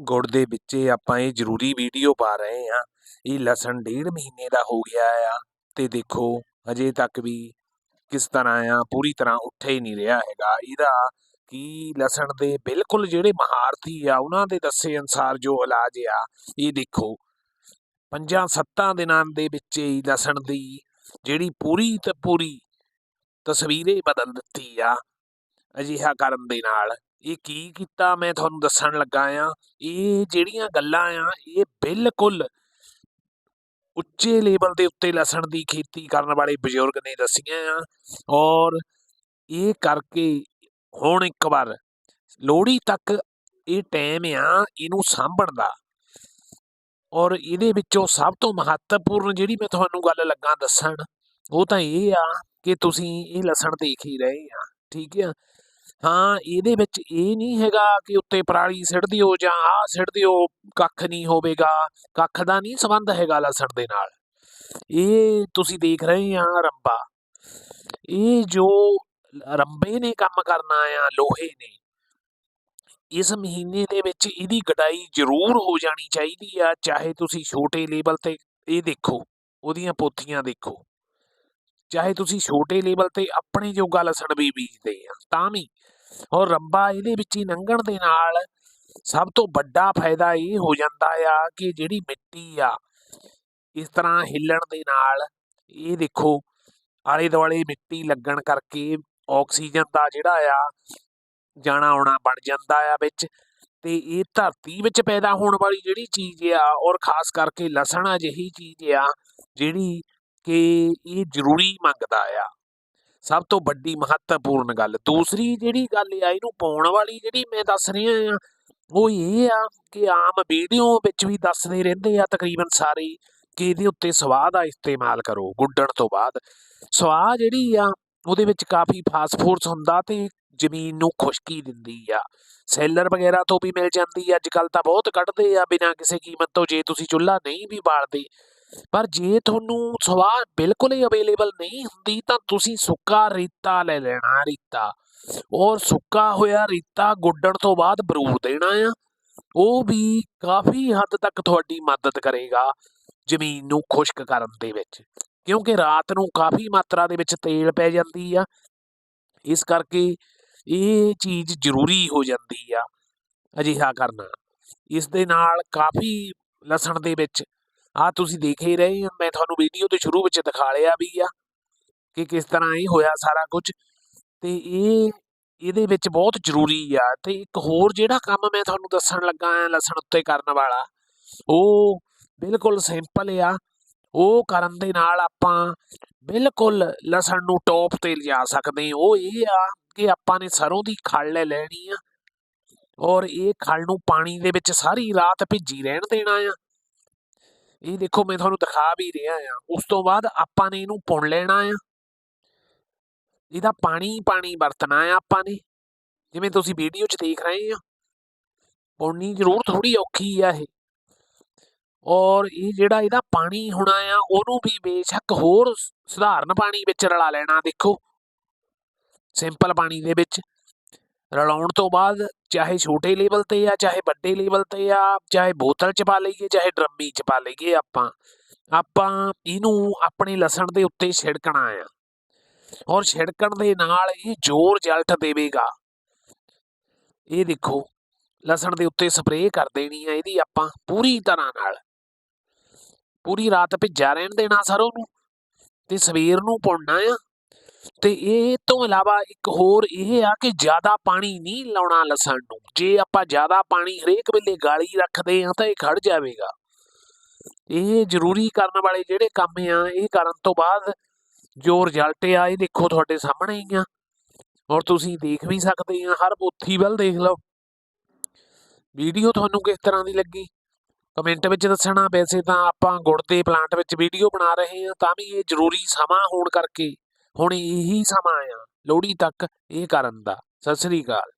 ਗੁੜ ਦੇ ਵਿੱਚ ਆਪਾਂ ਇਹ ਜ਼ਰੂਰੀ ਵੀਡੀਓ ਪਾ ਰਹੇ ਆ ਇਹ ਲਸਣ ਡੇਢ ਮਹੀਨੇ ਦਾ ਹੋ ਗਿਆ ਆ ਤੇ ਦੇਖੋ ਅਜੇ ਤੱਕ ਵੀ ਕਿਸ ਤਰ੍ਹਾਂ ਆ, ਪੂਰੀ ਤਰ੍ਹਾਂ ਉੱਠੇ ਹੀ ਨਹੀਂ ਰਿਹਾ ਹੈਗਾ। ਇਹਦਾ ਕੀ ਲਸਣ ਦੇ ਬਿਲਕੁਲ ਜਿਹੜੇ ਮਹਾਰਥੀ ਆ, ਉਹਨਾਂ ਦੇ ਦੱਸੇ ਅਨਸਾਰ ਜੋ ਇਲਾਜ ਆ, ਇਹ ਦੇਖੋ। ਪੰਜਾਂ ਸੱਤਾਂ ਦਿਨਾਂ ਦੇ ਵਿੱਚ ਹੀ ਲਸਣ ਦੀ ਜਿਹੜੀ ਪੂਰੀ ਤੇ ਪੂਰੀ ਤਸਵੀਰੇ ਬਦਲ ਦਿੱਤੀ ਆ, ਅਜਿਹਾ ਕਰਨ ਦੇ ਨਾਲ। ਇਹ ਕੀ ਕੀਤਾ ਮੈਂ ਤੁਹਾਨੂੰ ਦੱਸਣ ਲੱਗਾ ਆ? ਇਹ ਜਿਹੜੀਆਂ ਗੱਲਾਂ ਆ, ਇਹ ਬਿਲਕੁਲ ਉੱਚੇ ਲੈਵਲ ਦੇ ਉੱਤੇ ਲਸਣ ਦੀ ਖੇਤੀ ਕਰਨ ਵਾਲੇ ਬਜ਼ੁਰਗ ਨੇ ਦੱਸੀਆਂ ਆ ਔਰ ਇਹ ਕਰਕੇ ਹੁਣ ਇੱਕ ਵਾਰ ਲੋਹੜੀ ਤੱਕ ਇਹ ਟਾਈਮ ਆ ਇਹਨੂੰ ਸਾਂਭਣ ਦਾ ਔਰ ਇਹਦੇ ਵਿੱਚੋਂ ਸਭ ਤੋਂ ਮਹੱਤਵਪੂਰਨ ਜਿਹੜੀ ਮੈਂ ਤੁਹਾਨੂੰ ਗੱਲ ਲੱਗਾ ਦੱਸਣ, ਉਹ ਤਾਂ ਇਹ ਆ ਕਿ ਤੁਸੀਂ ਇਹ ਲਸਣ ਦੇਖ ਹੀ ਰਹੇ ਆ, ਠੀਕ ਆ? ਹਾਂ, ਇਹਦੇ ਵਿੱਚ ਇਹ ਨਹੀਂ ਹੈਗਾ ਕਿ ਉੱਤੇ ਪਰਾਲੀ ਸਿੱਟ ਦਿਓ ਜਾਂ ਆਹ ਸਿੱਟ ਦਿਓ ਕੱਖ ਨਹੀਂ ਹੋਵੇਗਾ, ਕੱਖ ਦਾ ਨਹੀਂ ਸੰਬੰਧ ਹੈਗਾ ਲਸਣ ਦੇ ਨਾਲ। ਇਹ ਤੁਸੀਂ ਦੇਖ ਰਹੇ ਆ ਰੰਬਾ। ਇਹ ਜੋ ਰੰਬੇ ਨੇ ਕੰਮ ਕਰਨਾ ਆ, ਲੋਹੇ ਨੇ, ਇਸ ਮਹੀਨੇ ਦੇ ਵਿੱਚ ਇਹਦੀ ਗਡਾਈ ਜ਼ਰੂਰ ਹੋ ਜਾਣੀ ਚਾਹੀਦੀ ਆ, ਚਾਹੇ ਤੁਸੀਂ ਛੋਟੇ ਲੈਵਲ ਤੇ ਇਹ ਦੇਖੋ, ਉਹਦੀਆਂ ਪੋਥੀਆਂ ਦੇਖੋ। ਚਾਹੇ ਤੁਸੀਂ ਛੋਟੇ ਲੈਵਲ ਤੇ ਆਪਣੇ ਜੋਗਾ ਲਸਣ ਵੀ ਬੀਜਦੇ ਆ, ਤਾਂ ਵੀ। ਔਰ ਰੱਬਾ ਇਹਦੇ ਵਿੱਚ ਹੀ ਲੰਘਣ ਦੇ ਨਾਲ ਸਭ ਤੋਂ ਵੱਡਾ ਫਾਇਦਾ ਇਹ ਹੋ ਜਾਂਦਾ ਆ ਕਿ ਜਿਹੜੀ ਮਿੱਟੀ ਆ, ਇਸ ਤਰ੍ਹਾਂ ਹਿੱਲਣ ਦੇ ਨਾਲ ਇਹ ਦੇਖੋ ਆਲੇ ਦੁਆਲੇ ਮਿੱਟੀ ਲੱਗਣ ਕਰਕੇ ਆਕਸੀਜਨ ਦਾ ਜਿਹੜਾ ਆ, ਜਾਣਾ ਆਉਣਾ ਬਣ ਜਾਂਦਾ ਆ ਵਿੱਚ ਤੇ ਇਹ ਧਰਤੀ ਵਿੱਚ ਪੈਦਾ ਹੋਣ ਵਾਲੀ ਜਿਹੜੀ ਚੀਜ਼ ਆ ਔਰ ਖਾਸ ਕਰਕੇ ਲਸਣ ਅਜਿਹੀ ਚੀਜ਼ ਆ, ਜਿਹੜੀ ਕਿ ਇਹ ਜ਼ਰੂਰੀ ਮੰਗਦਾ ਆ। ਸਭ ਤੋਂ ਵੱਡੀ ਮਹੱਤਵਪੂਰਨ ਗੱਲ। ਦੂਸਰੀ ਜਿਹੜੀ ਗੱਲ ਆ, ਇਹਨੂੰ ਪਾਉਣ ਵਾਲੀ ਜਿਹੜੀ ਮੈਂ ਦੱਸ ਰਿਹਾ ਆ, ਉਹ ਇਹ ਆ ਕਿ ਆਮ ਵੀਡੀਓ ਵਿੱਚ ਵੀ ਦੱਸਦੇ ਰਹਿੰਦੇ ਆ ਤਕਰੀਬਨ ਸਾਰੇ ਕਿ ਇਹਦੇ ਉੱਤੇ ਸਵਾਹ ਦਾ ਇਸਤੇਮਾਲ ਕਰੋ, ਗੁੱਡਣ ਤੋਂ ਬਾਅਦ। ਸਵਾਹ ਜਿਹੜੀ ਆ, ਉਹਦੇ ਵਿੱਚ ਕਾਫੀ ਫਾਸਫੋਰਸ ਹੁੰਦਾ ਤੇ ਜ਼ਮੀਨ ਨੂੰ ਖੁਸ਼ਕੀ ਦਿੰਦੀ ਆ। ਸੈਲਰ ਵਗੈਰਾ ਤੋਂ ਵੀ ਮਿਲ ਜਾਂਦੀ ਆ ਅੱਜ ਕੱਲ ਤਾਂ ਬਹੁਤ ਕੱਢਦੇ ਆ ਬਿਨਾਂ ਕਿਸੇ ਕੀਮਤ ਤੋਂ, ਜੇ ਤੁਸੀਂ ਚੁੱਲ੍ਹਾ ਨਹੀਂ ਵੀ ਬਾਲਦੇ। ਪਰ ਜੇ ਤੁਹਾਨੂੰ ਸਵਾਹ ਬਿਲਕੁਲ ਹੀ ਅਵੇਲੇਬਲ ਨਹੀਂ ਹੁੰਦੀ, ਤਾਂ ਤੁਸੀਂ ਸੁੱਕਾ ਰੇਤਾ ਲੈ ਲੈਣਾ ਰੇਤਾ। ਔਰ ਸੁੱਕਾ ਹੋਇਆ ਰੇਤਾ ਗੁੱਡਣ ਤੋਂ ਬਾਅਦ ਬਰੂਰ ਦੇਣਾ ਆ। ਉਹ ਵੀ ਕਾਫੀ ਹੱਦ ਤੱਕ ਤੁਹਾਡੀ ਮਦਦ ਕਰੇਗਾ ਜ਼ਮੀਨ ਨੂੰ ਖੁਸ਼ਕ ਕਰਨ ਦੇ ਵਿੱਚ। ਕਿਉਂਕਿ ਰਾਤ ਨੂੰ ਕਾਫੀ ਮਾਤਰਾ ਦੇ ਵਿੱਚ ਤੇਲ ਪੈ ਜਾਂਦੀ ਆ। ਇਸ ਕਰਕੇ ਇਹ ਚੀਜ਼ ਜ਼ਰੂਰੀ ਹੋ ਜਾਂਦੀ ਆ ਅਜਿਹਾ ਕਰਨਾ। ਇਸ ਦੇ ਨਾਲ ਕਾਫੀ ਲਸਣ ਦੇ ਵਿੱਚ ਆ ਤੁਸੀਂ ਦੇਖ ਹੀ ਰਹੇ ਹੋ, ਮੈਂ ਤੁਹਾਨੂੰ ਵੀਡੀਓ ਦੇ ਸ਼ੁਰੂ ਵਿੱਚ ਦਿਖਾ ਲਿਆ ਵੀ ਆ ਕਿ ਕਿਸ ਤਰ੍ਹਾਂ ਇਹ ਹੋਇਆ ਸਾਰਾ ਕੁਝ। ਤੇ ਇਹ, ਇਹਦੇ ਵਿੱਚ ਬਹੁਤ ਜ਼ਰੂਰੀ ਆ ਤੇ ਇੱਕ ਹੋਰ ਜਿਹੜਾ ਕੰਮ ਮੈਂ ਤੁਹਾਨੂੰ ਦੱਸਣ ਲੱਗਾ ਆ ਲਸਣ ਉੱਤੇ ਕਰਨ ਵਾਲਾ, ਉਹ ਬਿਲਕੁਲ ਸਿੰਪਲ ਆ। ਉਹ ਕਰਨ ਦੇ ਨਾਲ ਆਪਾਂ ਬਿਲਕੁਲ ਲਸਣ ਨੂੰ ਟੌਪ ਤੇ ਲਿਜਾ ਸਕਦੇ ਉਹ ਇਹ ਆ ਕਿ ਆਪਾਂ ਨੇ ਸਰੋਂ ਦੀ ਖਲ ਲੈ ਲੈਣੀ ਆ ਔਰ ਇਹ ਖਲ ਨੂੰ ਪਾਣੀ ਦੇ ਵਿੱਚ ਸਾਰੀ ਰਾਤ ਭਿੱਜੀ ਰਹਿਣ ਦੇਣਾ ਆ। ਇਹ ਦੇਖੋ ਮੈਂ ਤੁਹਾਨੂੰ ਦਿਖਾ ਵੀ ਰਿਹਾ ਆ। ਉਸ ਤੋਂ ਬਾਅਦ ਆਪਾਂ ਨੇ ਇਹਨੂੰ ਪੁਣ ਲੈਣਾ ਆ। ਇਹਦਾ ਪਾਣੀ ਪਾਣੀ ਵਰਤਣਾ ਆ ਆਪਾਂ ਨੇ। ਜਿਵੇਂ ਤੁਸੀਂ ਵੀਡੀਓ 'ਚ ਦੇਖ ਰਹੇ ਆ। ਪੁਣਨੀ ਜ਼ਰੂਰ ਥੋੜੀ ਔਖੀ ਆ ਇਹ। ਔਰ ਇਹ ਜਿਹੜਾ ਇਹਦਾ ਪਾਣੀ ਹੋਣਾ ਆ, ਉਹਨੂੰ ਵੀ ਬੇਸ਼ੱਕ ਹੋਰ ਸਧਾਰਨ ਪਾਣੀ ਵਿੱਚ ਰਲਾ ਲੈਣਾ, ਦੇਖੋ। ਸਿੰਪਲ ਪਾਣੀ ਦੇ ਵਿੱਚ। ਰਲਾਉਣ ਤੋਂ ਬਾਅਦ ਚਾਹੇ ਛੋਟੇ ਲੈਵਲ ਤੇ ਆ, ਚਾਹੇ ਵੱਡੇ ਲੈਵਲ ਤੇ ਆ, ਚਾਹੇ ਬੋਤਲ 'ਚ ਪਾ ਲਈਏ, ਚਾਹੇ ਡਰਮੀ 'ਚ ਪਾ ਲਈਏ ਆਪਾਂ ਆਪਾਂ ਇਹਨੂੰ ਆਪਣੇ ਲਸਣ ਦੇ ਉੱਤੇ ਛਿੜਕਣਾ ਆ। ਔਰ ਛਿੜਕਣ ਦੇ ਨਾਲ ਇਹ ਜ਼ੋਰ ਜਲਟ ਦੇਵੇਗਾ। ਇਹ ਦੇਖੋ, ਲਸਣ ਦੇ ਉੱਤੇ ਸਪਰੇਅ ਕਰ ਦੇਣੀ ਆ ਇਹਦੀ ਆਪਾਂ ਪੂਰੀ ਤਰ੍ਹਾਂ ਨਾਲ। ਪੂਰੀ ਰਾਤ ਭਿੱਜਾ ਰਹਿਣ ਦੇਣਾ ਸਰ ਉਹਨੂੰ ਤੇ ਸਵੇਰ ਨੂੰ ਪੁਣਨਾ ਆ। ਤੇ ਇਹ ਤੋਂ ਇਲਾਵਾ ਇੱਕ ਹੋਰ ਇਹ ਆ ਕਿ ਜ਼ਿਆਦਾ ਪਾਣੀ ਨਹੀਂ ਲਾਉਣਾ ਲਸਣ ਨੂੰ। ਜੇ ਆਪਾਂ ਜ਼ਿਆਦਾ ਪਾਣੀ ਹਰੇਕ ਵੇਲੇ ਗਾਲੀ ਰੱਖਦੇ ਆ ਤਾਂ ਇਹ ਖੜ ਜਾਵੇਗਾ। ਇਹ ਜ਼ਰੂਰੀ ਕਰਨ ਵਾਲੇ ਜਿਹੜੇ ਕੰਮ ਆ, ਇਹ ਕਰਨ ਤੋਂ ਬਾਅਦ ਜੋ ਰਿਜ਼ਲਟ ਆ, ਇਹ ਦੇਖੋ ਤੁਹਾਡੇ ਸਾਹਮਣੇ ਹੀ ਆ। ਔਰ ਤੁਸੀਂ ਦੇਖ ਵੀ ਸਕਦੇ ਆ, ਹਰ ਪੋਥੀ ਵੱਲ ਦੇਖ ਲਓ। ਵੀਡੀਓ ਤੁਹਾਨੂੰ ਕਿਸ ਤਰ੍ਹਾਂ ਦੀ ਲੱਗੀ? ਕਮੈਂਟ ਵਿੱਚ ਦੱਸਣਾ। ਵੈਸੇ ਤਾਂ ਆਪਾਂ ਗੁੜ ਦੇ ਪਲਾਂਟ ਵਿੱਚ ਵੀਡੀਓ ਬਣਾ ਰਹੇ ਹਾਂ, ਤਾਂ ਵੀ ਇਹ ਜ਼ਰੂਰੀ ਸਮਾਂ ਹੋਣ ਕਰਕੇ। ਹੁਣ ਇਹੀ ਸਮਾਂ ਆ। ਲੋਹੜੀ ਤੱਕ ਇਹ ਕਰਨ ਦਾ। ਸਤਿ ਸ੍ਰੀ ਅਕਾਲ।